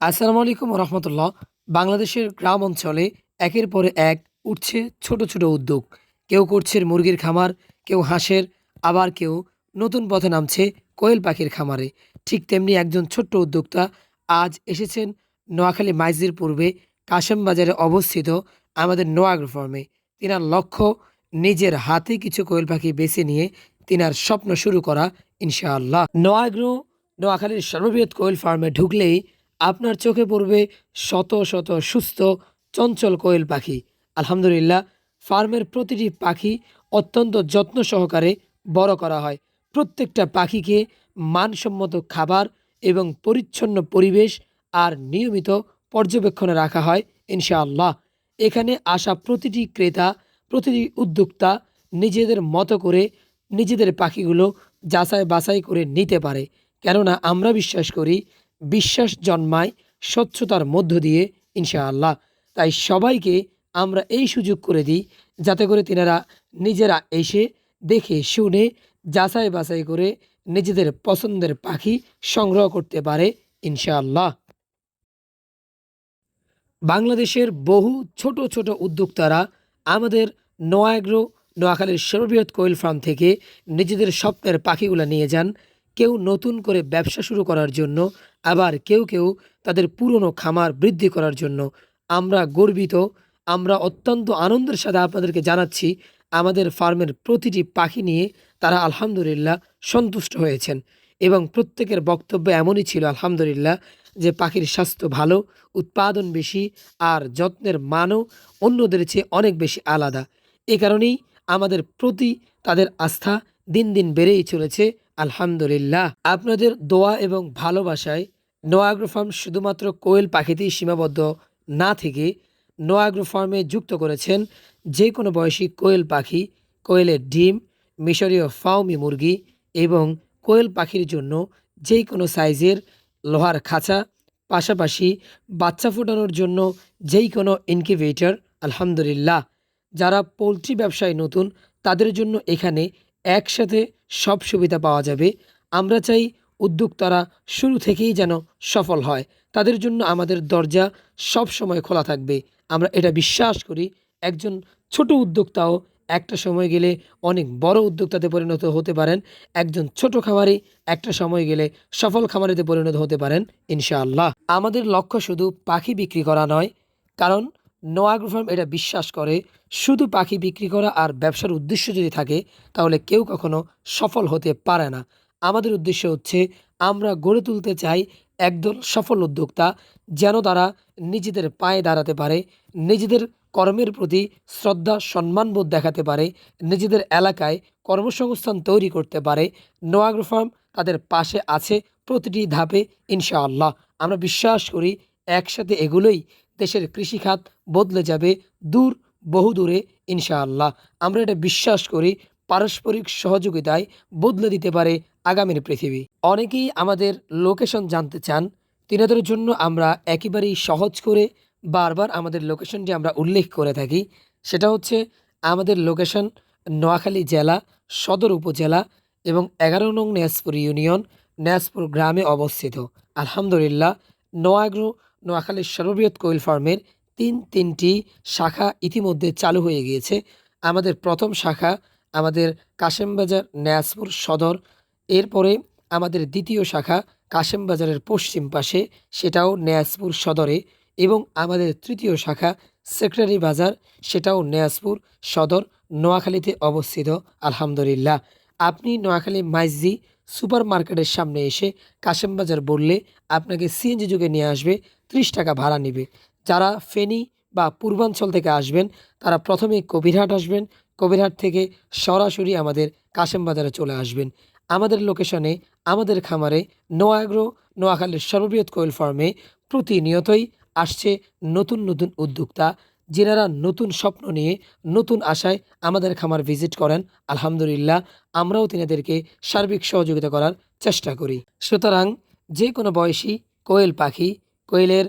আসসালামু আলাইকুম রহমতুল্লাহ বাংলাদেশের গ্রাম অঞ্চলে একের পরে এক উঠছে ছোট ছোট উদ্যোগ। কেউ করছে মুরগির খামার, কেউ হাঁসের, আবার কেউ নতুন পথে নামছে কোয়েল পাখির খামারে। ঠিক তেমনি একজন ছোট্ট উদ্যোক্তা আজ এসেছেন নোয়াখালী মাইজির পূর্বে কাশেম বাজারে অবস্থিত আমাদের নোয়াগ্র ফার্মে। তিনার লক্ষ্য, নিজের হাতে কিছু কোয়েল পাখি বেছে নিয়ে তিনার স্বপ্ন শুরু করা, ইনশাআল্লাহ। নোয়াগ্রো নোয়াখালীর সর্ববৃহৎ কোয়েল ফার্মে ঢুকলেই আপনার চোখে পড়বে শত শত সুস্থ, চঞ্চল কোয়েল পাখি। আলহামদুলিল্লাহ, ফার্মের প্রতিটি পাখি অত্যন্ত যত্ন সহকারে বড় করা হয়। প্রত্যেকটা পাখিকে মানসম্মত খাবার এবং পরিচ্ছন্ন পরিবেশ আর নিয়মিত পর্যবেক্ষণে রাখা হয়, ইনশাআল্লাহ। এখানে আসা প্রতিটি ক্রেতা, প্রতিটি উদ্যোক্তা নিজেদের মতো করে নিজেদের পাখিগুলো যাচাই বাছাই করে নিতে পারে। কেননা আমরা বিশ্বাস করি বিশ্বাস জন্মায় স্বচ্ছতার মধ্য দিয়ে, ইনশাআল্লাহ। তাই সবাইকে আমরা এই সুযোগ করে দিই, যাতে করে তিনারা নিজেরা এসে দেখে, শুনে, যাচাই বাছাই করে নিজেদের পছন্দের পাখি সংগ্রহ করতে পারে, ইনশাআল্লাহ। বাংলাদেশের বহু ছোট ছোট উদ্যোক্তারা আমাদের নোয়াগ্রো, নোয়াখালীর সর্ববৃহৎ কোয়েল ফার্ম থেকে নিজেদের স্বপ্নের পাখিগুলো নিয়ে যান। কেউ নতুন করে ব্যবসা শুরু করার জন্য, আবার কেউ কেউ তাদের পুরনো খামার বৃদ্ধি করার জন্য। আমরা গর্বিত, আমরা অত্যন্ত আনন্দের সাথে আপনাদেরকে জানাচ্ছি, আমাদের ফার্মের প্রতিটি পাখি নিয়ে তারা আলহামদুলিল্লাহ সন্তুষ্ট হয়েছেন। এবং প্রত্যেকের বক্তব্য এমনই ছিল, আলহামদুলিল্লাহ, যে পাখির স্বাস্থ্য ভালো, উৎপাদন বেশি, আর যত্নের মানও অন্যদের চেয়ে অনেক বেশি আলাদা। এ কারণেই আমাদের প্রতি তাদের আস্থা দিন দিন বেড়েই চলেছে। আলহামদুলিল্লাহ। আপনাদের দোয়া এবং ভালোবাসায় নোয়াগ্রো ফার্ম শুধুমাত্র কোয়েল পাখিতেই সীমাবদ্ধ না থেকে নোয়াগ্রো ফার্মে যুক্ত করেছেন যে কোনো বয়সী কোয়েল পাখি, কোয়েলের ডিম, মিশরীয় ফাউমি মুরগি এবং কোয়েল পাখির জন্য যে কোনো সাইজের লোহার খাঁচা, পাশাপাশি বাচ্চা ফোটানোর জন্য যেই কোনো ইনকিউবেটর, আলহামদুলিল্লাহ। যারা পোলট্রি ব্যবসায় নতুন, তাদের জন্য এখানে একসাথে সব সুবিধা পাওয়া যাবে। আমরা চাই উদ্যোক্তারা শুরু থেকেই যেন সফল হয়। তাদের জন্য আমাদের দরজা সব সময় খোলা থাকবে। আমরা এটা বিশ্বাস করি, একজন ছোট উদ্যোক্তাও একটা সময় গেলে অনেক বড় উদ্যোক্তাতে পরিণত হতে পারেন। একজন ছোট খামারি একটা সময় গেলে সফল খামারিতে পরিণত হতে পারেন, ইনশাআল্লাহ। আমাদের লক্ষ্য শুধু পাখি বিক্রি করা নয়, কারণ নোয়াগ্রো ফার্ম এটা বিশ্বাস করে, শুধু পাখি বিক্রি করা আর ব্যবসার উদ্দেশ্য যদি থাকে, তাহলে কেউ কখনো সফল হতে পারে না। আমাদের উদ্দেশ্য হচ্ছে, আমরা গড়ে তুলতে চাই একদল সফল উদ্যোক্তা, যেন তারা নিজেদের পায়ে দাঁড়াতে পারে, নিজেদের কর্মের প্রতি শ্রদ্ধা, সম্মানবোধ দেখাতে পারে, নিজেদের এলাকায় কর্মসংস্থান তৈরি করতে পারে। নোয়াগ্রো ফার্ম তাদের পাশে আছে প্রতিটি ধাপে, ইনশাআল্লাহ। আমরা বিশ্বাস করি, একসাথে এগুলোই দেশের কৃষিখাত বদলে যাবে দূর, বহু দূরে, ইনশাআল্লাহ। আমরা এটা বিশ্বাস করি, পারস্পরিক সহযোগিতায় বদলে দিতে পারে আগামীর পৃথিবী। অনেকেই আমাদের লোকেশন জানতে চান, তিনাদের জন্য আমরা একেবারেই সহজ করে বারবার আমাদের লোকেশনটি আমরা উল্লেখ করে থাকি। সেটা হচ্ছে আমাদের লোকেশন নোয়াখালী জেলা, সদর উপজেলা এবং এগারো নং ন্যাসপুর ইউনিয়ন ন্যাসপুর গ্রামে অবস্থিত। আলহামদুলিল্লাহ, নোয়াগ্রো নোয়াখালীর সর্ববৃহৎ কোয়েল ফার্মের তিন তিনটি শাখা ইতিমধ্যে চালু হয়ে গিয়েছে। আমাদের প্রথম শাখা আমাদের কাশেমবাজার ন্যাসপুর সদর, এরপরে আমাদের দ্বিতীয় শাখা কাশেমবাজারের পশ্চিম পাশে, সেটাও ন্যাসপুর সদরে, এবং আমাদের তৃতীয় শাখা সেক্রেটারি বাজার, সেটাও ন্যাসপুর সদর, নোয়াখালীতে অবস্থিত, আলহামদুলিল্লাহ। আপনি নোয়াখালী মাইজি সুপার মার্কেটের সামনে এসে কাশেমবাজার বললে আপনাকে সিএনজি যুগে নিয়ে আসবে ত্রিশ টাকা ভাড়া নেবে। যারা ফেনী বা পূর্বাঞ্চল থেকে আসবেন, তারা প্রথমে কবিরহাট আসবেন। কবিরহাট থেকে সরাসরি আমাদের কাশেম বাজারে চলে আসবেন। আমাদের লোকেশনে, আমাদের খামারে নোয়াগ্রো, নোয়াখালীর সর্ববৃহৎ কোয়েল ফার্মে প্রতিনিয়তই আসছে নতুন নতুন উদ্যোক্তা। যেনারা নতুন স্বপ্ন নিয়ে, নতুন আশায় আমাদের খামার ভিজিট করেন, আলহামদুলিল্লাহ, আমরাও তিনাদেরকে সার্বিক সহযোগিতা করার চেষ্টা করি। সুতরাং যে কোনো বয়সী কোয়েল পাখি কোয়েলের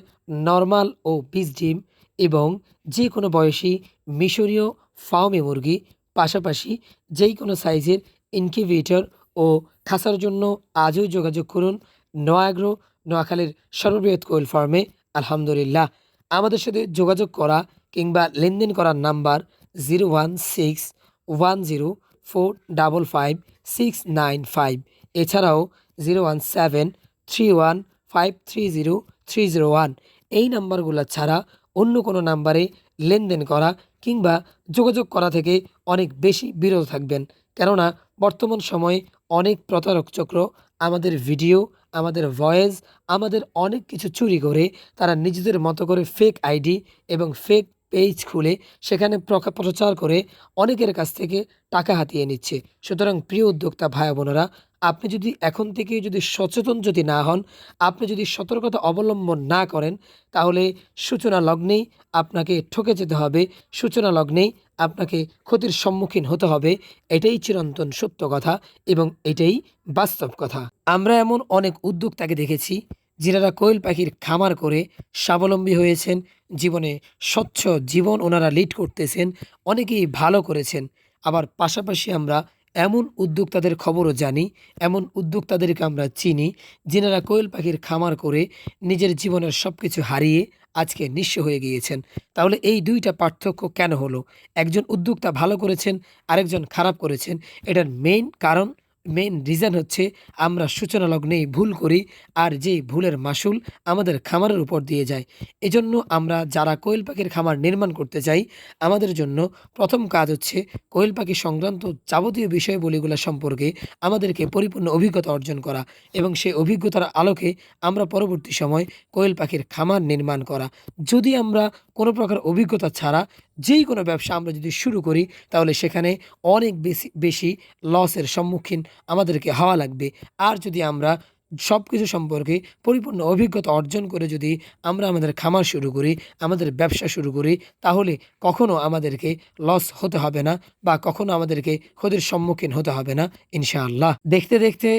নর্মাল ও পিস ডিম এবং যে কোনো বয়সী মিশরীয় ফার্মে মুরগি, পাশাপাশি যেই কোনো সাইজের ইনকিউবেটর ও খাসার জন্য আজও যোগাযোগ করুন নয়াগ্রো নোয়াখালীর সর্ববৃহৎ কোয়েল ফার্মে। আলহামদুলিল্লাহ। আমাদের সাথে যোগাযোগ করা কিংবা লেনদেন করার number zero one six one zero four double five six nine five. এছাড়াও zero one seven three one five three zero three zero one এই নাম্বারগুলো ছাড়া অন্য কোনো নাম্বারে লেনদেন করা কিংবা যোগাযোগ করা থেকে অনেক বেশি বিরত থাকবেন। কেননা বর্তমান সময়ে অনেক প্রতারক চক্র আমাদের ভিডিও, আমাদের ভয়েস, আমাদের অনেক কিছু চুরি করে তারা নিজেদের মতো করে ফেক আইডি এবং ফেক পেজ খুলে সেখানে প্রচার করে অনেকের কাছ থেকে টাকা হাতিয়ে নিচ্ছে। সুতরাং প্রিয় উদ্যোক্তা ভাই বোনেরা, আপনি যদি এখন থেকে যদি সচেতন যদি না হন, আপনি যদি সতর্কতা অবলম্বন না করেন, তাহলে সূচনা লগ্নেই আপনাকে ঠকে যেতে হবে। সূচনা লগ্নেই আপনাকে ক্ষতির সম্মুখীন হতে হবে। এটাই চিরন্তন সত্য কথা এবং এটাই বাস্তব কথা। আমরা এমন অনেক উদ্যোক্তাকে দেখেছি যারা কোয়েল পাখির খামার করে স্বাবলম্বী হয়েছেন, জীবনে স্বচ্ছ জীবন ওনারা লিড করতেছেন, অনেকেই ভালো করেছেন। আবার পাশাপাশি আমরা এমন উদ্যোক্তাদের খবরও জানি, এমন উদ্যোক্তাদেরকে আমরা চিনি, যিনারা কোয়েল পাখির খামার করে নিজের জীবনের সব কিছু হারিয়ে আজকে নিঃস্ব হয়ে গিয়েছেন। তাহলে এই দুইটা পার্থক্য কেন হলো? একজন উদ্যোক্তা ভালো করেছেন, আরেকজন খারাপ করেছেন, এটার মেইন কারণ মেইন রিজন হচ্ছে আমরা সূচনা লগ্নেই ভুল করি আর যেই ভুলের মাসুল আমাদের খামারের উপর দিয়ে যায়। এজন্য আমরা যারা কোয়েল পাখির খামার নির্মাণ করতে চাই, আমাদের জন্য প্রথম কাজ হচ্ছে কোয়েল পাখি সংক্রান্ত যাবতীয় বিষয়বলিগুলো সম্পর্কে আমাদেরকে পরিপূর্ণ অভিজ্ঞতা অর্জন করা এবং সেই অভিজ্ঞতার আলোকে আমরা পরবর্তী সময় কোয়েল পাখির খামার নির্মাণ করা। যদি আমরা কোনো প্রকার অভিজ্ঞতা ছাড়া যেই কোনো ব্যবসা আমরা যদি শুরু করি, তাহলে সেখানে অনেক বেশি বেশি লসের সম্মুখীন আমাদেরকে হওয়া লাগবে। আর যদি আমরা সব কিছু সম্পর্কে পরিপূর্ণ অভিজ্ঞতা অর্জন করে যদি আমরা আমাদের খামার শুরু করি, আমাদের ব্যবসা শুরু করি, তাহলে কখনো আমাদেরকে লস হতে হবে না বা কখনো আমাদেরকে ক্ষতির সম্মুখীন হতে হবে না, ইনশাআল্লাহ। দেখতে দেখতে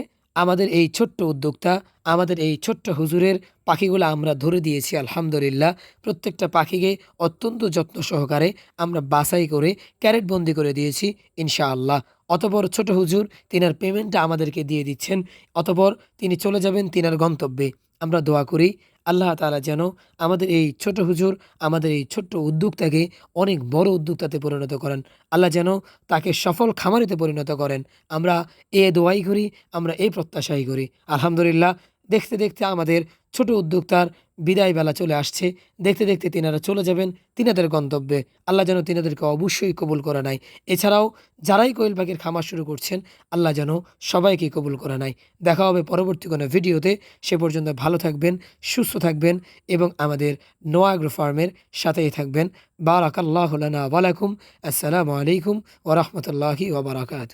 আমাদের এই ছোট্ট উদ্যোক্তা, আমাদের এই ছোট্ট হুজুরের পাখিগুলো আমরা ধরে দিয়েছি, আলহামদুলিল্লাহ। প্রত্যেকটা পাখিকে অত্যন্ত যত্ন সহকারে আমরা বাছাই করে ক্যারেটবন্দি করে দিয়েছি, ইনশাআল্লাহ। অতপর ছোট হুজুর, তিনার পেমেন্টটা আমাদেরকে দিয়ে দিচ্ছেন, অতপর তিনি চলে যাবেন তিনার গন্তব্যে। আমরা দোয়া করি আল্লাহ তালা যেন আমাদের এই ছোট হুজুর, আমাদের এই ছোট্ট উদ্যোক্তাকে অনেক বড় উদ্যোক্তাতে পরিণত করেন। আল্লাহ যেন তাকে সফল খামারিতে পরিণত করেন। আমরা এ দোয়াই করি, আমরা এ প্রত্যাশাই করি। আলহামদুলিল্লাহ দেখতে দেখতে আমাদের ছোট উদ্যোক্তার বিদায় বেলা চলে আসছে। দেখতে দেখতে তিনারা চলে যাবেন তিনাদের গন্তব্যে। আল্লাহ যেন তিনাদেরকে অবশ্যই কবুল করে নাই এছাড়াও যারাই কোয়েল পাখির খামার শুরু করছেন, আল্লাহ যেন সবাইকে কবুল করে নাই দেখা হবে পরবর্তী কোনো ভিডিওতে। সে পর্যন্ত ভালো থাকবেন, সুস্থ থাকবেন এবং আমাদের নোয়াগ্রো ফার্মের সাথেই থাকবেন। বারাকাল্লাহ আসসালামু আলাইকুম ওরহমতুল্লাহি ওবরাকাত